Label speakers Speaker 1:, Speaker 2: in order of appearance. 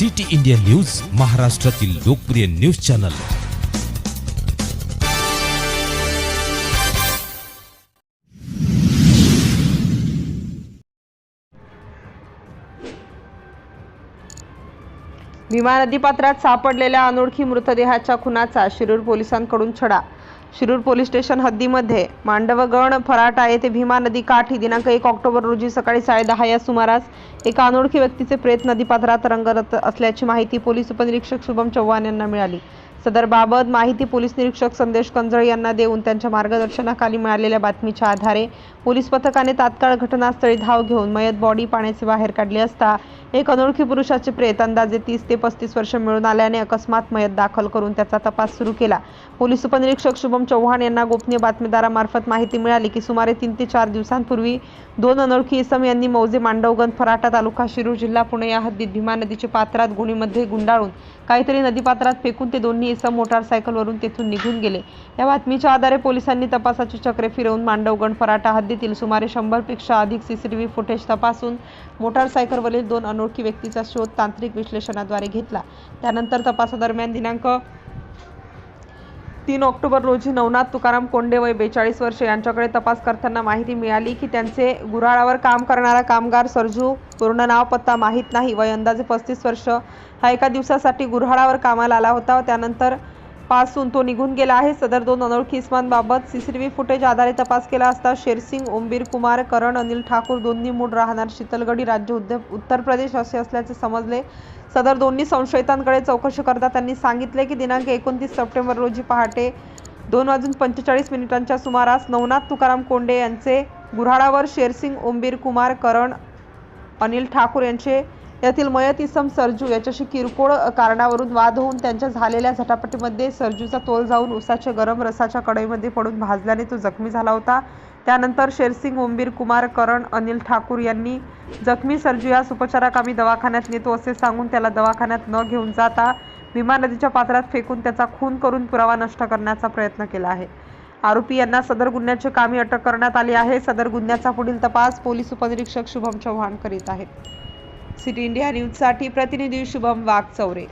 Speaker 1: City India news महाराष्ट्रातील लोकप्रिय news channel.
Speaker 2: Bhima नदीपात्रात सापडलेल्या अनोळखी मृतदेहाच्या खुनाचा शिरूर पोलिसांकडून छडा. शिरूर पोलीस स्टेशन हद्दीमध्ये मांडवगण फराटा येथे भीमा नदी काठी दिनांक एक ऑक्टोबर रोजी सकाळी साडेदहा या सुमारास एका अनोळखी व्यक्तीचे प्रेत नदीपात्रात रंगरत असल्याची माहिती पोलीस उपनिरीक्षक शुभम चव्हाण यांना मिळाली. सदरबाबत माहिती पोलीस निरीक्षक संदेश कंजळ यांना देऊन त्यांच्या मार्गदर्शनाखाली मिळालेल्या बातमीच्या आधारे पोलीस पथकाने तात्काळ घटनास्थळी धाव घेऊन मयत बॉडी पाण्याचे बाहेर काढली असता एक अनोळखी पुरुषाचे प्रेत अंदाजे तीस ते पस्तीस वर्ष मिळून आल्याने अकस्मात मयत दाखल करून त्याचा तपास सुरू केला. पोलीस उपनिरीक्षक शुभम चव्हाण यांना गोपनीय बातमीदारामार्फत माहिती मिळाली की सुमारे तीन ते चार दिवसांपूर्वी दोन अनोळखी इसम यांनी मौजे मांडवगंज फराटा तालुका शिरूर जिल्हा पुणे या हद्दीत भीमा नदीच्या पात्रात गुणीमध्ये गुंडाळून काहीतरी नदीपात्रात फेकून ते दोन्ही इसम मोटारसायकलवरून तेथून निघून गेले. या बातमीच्या आधारे पोलिसांनी तपासाची चक्रे फिरवून मांडवगण फराटा हद्दीतील सुमारे शंभरपेक्षा अधिक सी सी व्ही फुटेज तपासून मोटारसायकलवरील दोन अनोळखी व्यक्तीचा शोध तांत्रिक विश्लेषणाद्वारे घेतला. त्यानंतर तपासादरम्यान दिनांक तीन ऑक्टोबर रोजी नवनाथ तुकाराम कोंडे वय बेचाळीस वर्ष यांच्याकडे तपास करताना माहिती मिळाली की त्यांचे गुऱ्हाळावर काम करणारा कामगार सरजू पूर्ण नाव पत्ता माहीत नाही. वय अंदाजे पस्तीस वर्ष. हा एका दिवसासाठी गुऱ्हाळावर कामाला आला होता. त्यानंतर पासून तो निघून गेला आहे. सदर दोन अनोळखी इस्मांबाबत सीसीटीव्ही फुटेज आधारे तपास केला असता शेरसिंग ओमबीर कुमार करण अनिल ठाकूर दोन्ही मूळ राहणार शीतलगडी राज्य उद्य उत्तर प्रदेश असे असल्याचे समजले. सदर दोन्ही संशयितांकडे चौकशी करता त्यांनी सांगितले की दिनांक एकोणतीस सप्टेंबर रोजी पहाटे दोन वाजून पंचेचाळीस मिनिटांच्या सुमारास नवनाथ तुकाराम कोंडे यांचे गुऱ्हाडावर शेरसिंग ओमबीर कुमार करण अनिल ठाकूर यांचे यातील मयत इसम सरजू याच्याशी किरकोळ कारणावरून वाद होऊन त्यांच्या झालेल्या झटापटीमध्ये सरजूचा तोल जाऊन उसाच्या गरम रसाच्या कढईमध्ये पडून भाजल्याने तो जखमी झाला होता. त्यानंतर शेरसिंग ओंबीर कुमार करण अनिल ठाकूर यांनी जखमी सरजू यास उपचाराकामी दवाखान्यात नेतो असे सांगून त्याला दवाखान्यात न घेऊन जाता भीमा नदीच्या पात्रात फेकून त्याचा खून करून पुरावा नष्ट करण्याचा प्रयत्न केला आहे. आरोपी यांना सदर गुन्ह्याची कामी अटक करण्यात आली आहे. सदर गुन्ह्याचा पुढील तपास पोलीस उपनिरीक्षक शुभम चव्हाण करीत आहेत. सिटी इंडिया न्यूजसाठी प्रतिनिधी शुभम वाघचौरे